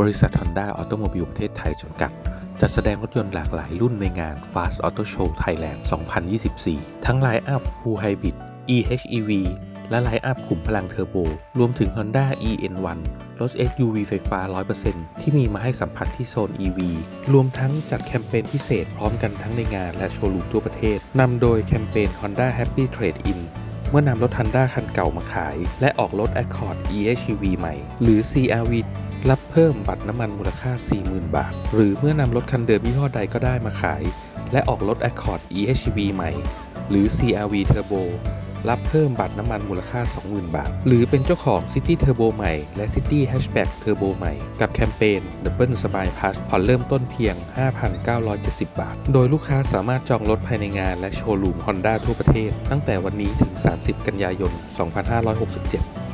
บริษัท Honda Automobile ประเทศไทยจำกัดจัดแสดงรถยนต์หลากหลายรุ่นในงาน Fast Auto Show Thailand 2024 ทั้งไลน์อัพ Full Hybrid eHEV และไลน์อัพขุมพลังเทอร์โบ รวมถึง Honda EN1 รถ SUV ไฟฟ้า 100%ที่มีมาให้สัมผัสที่โซน EV รวมทั้งจัดแคมเปญพิเศษพร้อมกันทั้งในงานและโชว์รูมทั่วประเทศ นำโดยแคมเปญ Honda Happy Trade In เมื่อนำรถ Honda คันเก่ามาขาย และออกรถ Accord eHEV ใหม่ หรือ CRV รับเพิ่มบัตรน้ำมันมูลค่า 40,000 บาท หรือเมื่อนำรถคันเดิมยี่ห้อใดก็ได้มาขาย และออกรถ Accord EHV ใหม่ หรือ CRV Turbo รับเพิ่มบัตรน้ำมันมูลค่า 20,000 บาท หรือเป็นเจ้าของ City Turbo ใหม่ และ City Hatchback Turbo ใหม่ กับแคมเปญ Double สบาย Pass ผ่อนเริ่มต้นเพียง 5,970 บาท โดยลูกค้าสามารถจองรถภายในงานและโชว์รูม Honda ทั่วประเทศ ตั้งแต่วันนี้ถึง 30 กันยายน 2567